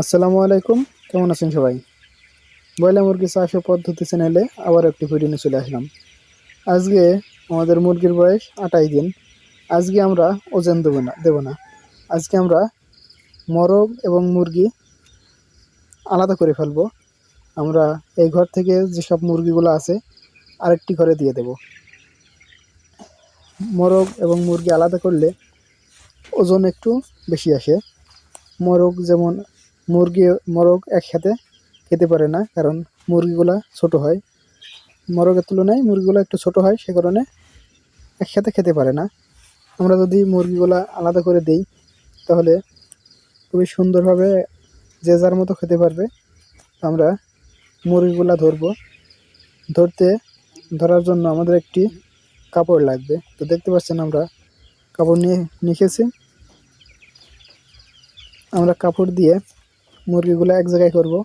আসসালামু আলাইকুম। কেমন আছেন সবাই? বয়লা মুরগি চাষ ও পদ্ধতি চ্যানেলে আবার একটি ভিডিও নিয়ে চলে আসলাম। আজকে আমাদের মুরগির বয়স আটাই দিন। আজকে আমরা ওজন দেবো না দেবো না। আজকে আমরা মরগ এবং মুরগি আলাদা করে ফেলব। আমরা এই ঘর থেকে যেসব মুরগিগুলো আছে আরেকটি ঘরে দিয়ে দেব। মরগ এবং মুরগি আলাদা করলে ওজন একটু বেশি আসে। মোরগ যেমন মুরগি, মোরগ একসাথে খেতে পারে না, কারণ মুরগিগুলা ছোট হয়। মোরগের তুলনায় মুরগিগুলো একটু ছোট হয়, সে কারণে একসাথে খেতে পারে না। আমরা যদি মুরগিগুলা আলাদা করে দিই, তাহলে খুবই সুন্দরভাবে যে যার মতো খেতে পারবে, আমরা মুরগিগুলা ধরবো। ধরতে, ধরার জন্য আমাদের একটি কাপড় লাগবে। তো দেখতে পাচ্ছেন আমরা কাপড় নিয়ে নিখেছি আমরা কাপড় দিয়ে মুরগিগুলো এক জায়গায় করব।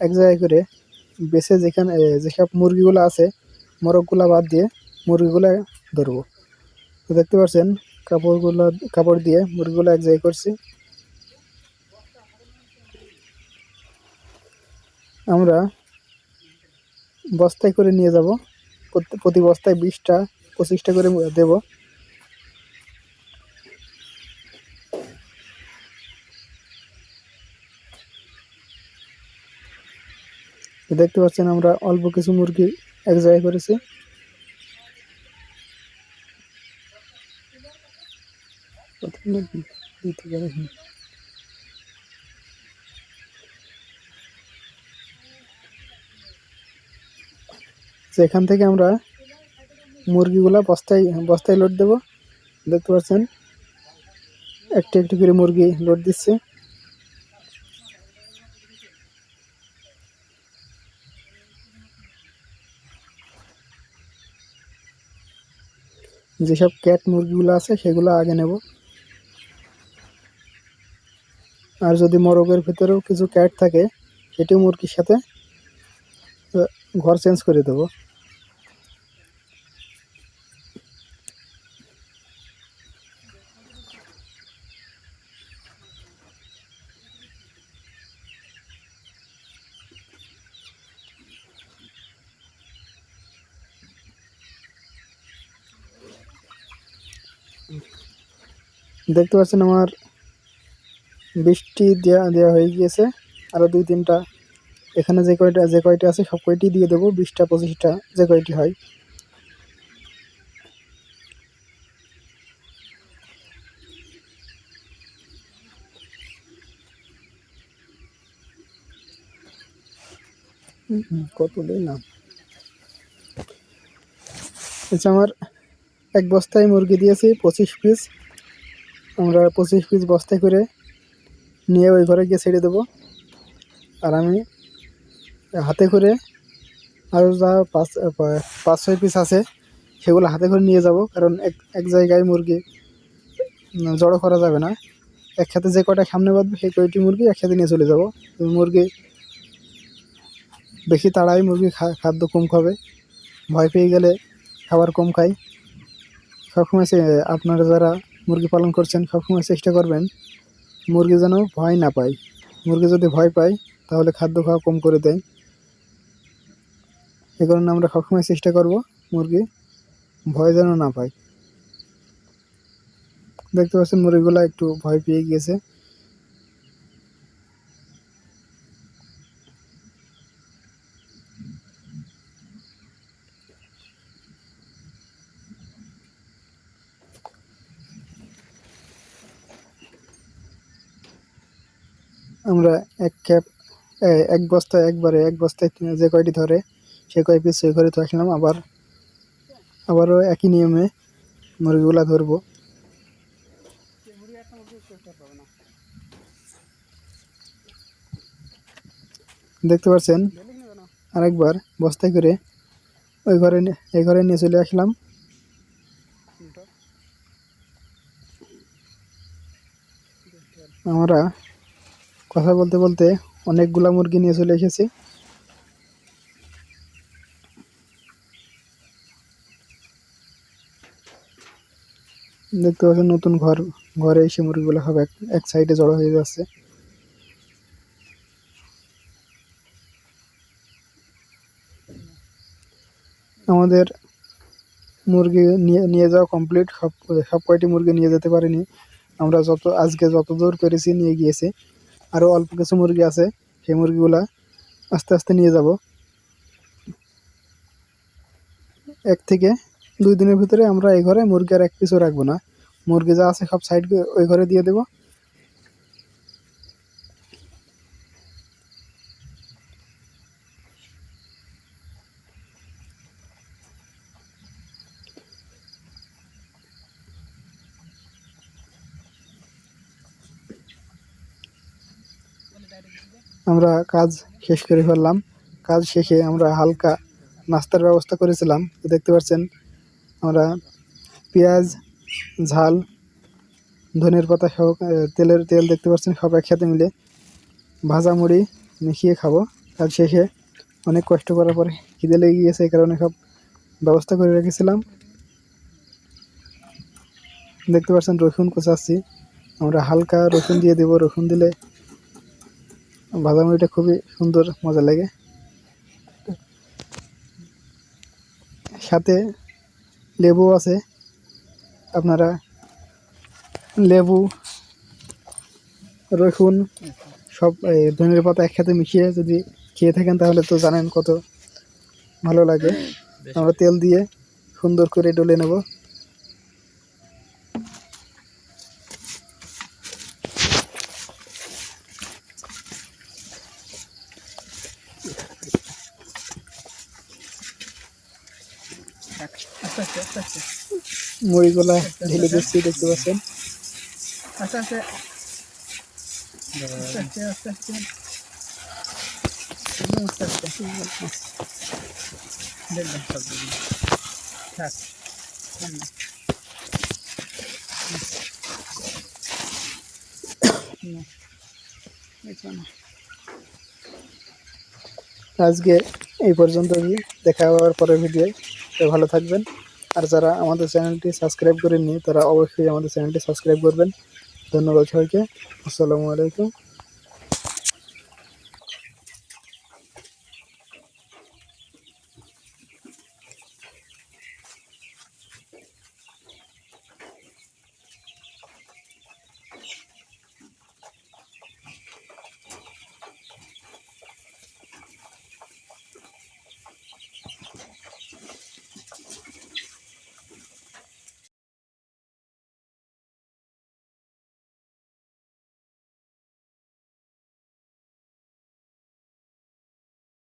এক জায়গায় করে বেছে যেখানে যেসব মুরগিগুলো আছে, মোরগগুলো বাদ দিয়ে মুরগিগুলো ধরবো। তো দেখতে পাচ্ছেন, কাপড়গুলো, কাপড় দিয়ে মুরগিগুলো এক জায়গায় করছি। আমরা বস্তায় করে নিয়ে যাব। প্রতি- বস্তায় বিশটা, পঁচিশটা করে দেব। দেখতে পাচ্ছেন আমরা অল্প কিছু মুরগি এক জায়গায় করেছি। এখান থেকে আমরা মুরগিগুলা বস্তায় বস্তায় লোড দেব। দেখতে পাচ্ছেন, একটু একটু করে মুরগি লোড দিচ্ছে। যেসব ক্যাট মুরগিগুলো আছে সেগুলো আগে নেব। আর যদি মোরগের ভিতরেও কিছু ক্যাট থাকে, সেটিও মুরগির সাথে ঘর চেঞ্জ করে দেবো। দেখতে পাচ্ছেন আমার বৃষ্টি দেওয়া দেওয়া হয়ে গিয়েছে। আরও দুই, তিনটা। এখানে যে কয়টা যে কয়টা আছে, সব কয়টি দিয়ে দেবো। বিশটা, পঁচিশটা, যে কয়টি হয়। কত দেয় না। আমার এক বস্তায় মুরগি দিয়েছি, পঁচিশ পিস। আমরা পঁচিশ পিস বস্তায় করে নিয়ে ওই ঘরে গিয়ে ছেড়ে দেবো। আর আমি হাতে করে আরও যা পাঁচ পাঁচ, ছয় পিস আছে, সেগুলো হাতে করে নিয়ে যাব। কারণ এক এক জায়গায় মুরগি জড়ো করা যাবে না। একসাথে যে কয়টা সামনে বাঁধবে, সেই কয়টি মুরগি একসাথে নিয়ে চলে যাব। মুরগি বেশি তাড়াই মুরগি খাদ্য কম খাবে। ভয় পেয়ে গেলে খাবার কম খায়। সবসময় সে- আপনারা যারা মুরগি পালন করছেন, সবসময় চেষ্টা করবেন মুরগি যেন ভয় না পায়। মুরগি যদি ভয় পায়, তাহলে খাদ্য খাওয়া কম করে দেয়। এ কারণে আমরা সবসময় চেষ্টা করব মুরগি ভয় যেন না পায়। দেখতে পাচ্ছেন মুরগিগুলো একটু ভয় পেয়ে গিয়েছে। আমরা এক ক্যাপ এক বস্তায় একবারে এক বস্তায় যে কয়টি ধরে, সে কয় পিস সেই করে আসলাম। আবার, আবারও একই নিয়মে মুরগিগুলা ধরবো। দেখতে পাচ্ছেন? আরেকবার বস্তায় করে ওই ঘরে এই ঘরে নিয়ে চলে আসলাম। আমরা কথা বলতে বলতে অনেকগুলা মুরগি নিয়ে চলে এসেছি। দেখতে পাচ্ছেন নতুন ঘর, ঘরে এসে মুরগিগুলো সব এক সাইডে জড়ো হয়ে যাচ্ছে। আমাদের মুরগি নিয়ে নিয়ে যাওয়া কমপ্লিট সব সব কয়টি মুরগি নিয়ে যেতে পারিনি। আমরা যত, আজকে যতদূর পেরেছি নিয়ে গিয়েছি। আরও অল্প কিছু মুরগি আছে, সেই মুরগিগুলা আস্তে আস্তে নিয়ে যাব। এক থেকে দুই দিনের ভিতরে আমরা এই ঘরে মুরগি আর এক পিসও রাখব না। মুরগি যা আছে সব সাইড ওই ঘরে দিয়ে দেবো। আমরা কাজ শেষ করে ফেললাম। কাজ শেষে আমরা হালকা নাস্তার ব্যবস্থা করেছিলাম। দেখতে পাচ্ছেন, আমরা পেঁয়াজ, ঝাল, ধনের পাতা সহ তেলের তেল দেখতে পাচ্ছেন, সব একসাথে মিলে ভাজা মুড়ি মিশিয়ে খাব। কাজ শেষে অনেক কষ্ট করার পরে খিদে লেগে গিয়েছে, এই কারণে সব ব্যবস্থা করে রেখেছিলাম। দেখতে পাচ্ছেন, রসুন কোচাচ্ছি আমরা হালকা রসুন দিয়ে দেবো। রসুন দিলে ভাজা মুড়িটা খুবই সুন্দর মজা লাগে। সাথে লেবু আছে। আপনারা লেবু রসুন সব ধনের পাতা একসাথে মিশিয়ে যদি খেয়ে থাকেন তাহলে তো জানেন কত ভালো লাগে। আমরা তেল দিয়ে সুন্দর করে ডলে নেব। মুড়িগুলা ঢেলে দিচ্ছি দেখতে পাচ্ছেন? আস্তে আস্তে। আস্তে আস্তে আস্তে আস্তে। আস্তে দেখবেন সব থাক। নেন না। না। এটা না। আজকে এই পর্যন্তই। দেখা হওয়ার পরের ভিডিও ভালো থাকবেন। আর যারা আমাদের চ্যানেলটি সাবস্ক্রাইব করেননি, তারা অবশ্যই আমাদের চ্যানেলটি সাবস্ক্রাইব করবেন। ধন্যবাদ সবাইকে। আসসালামু আলাইকুম।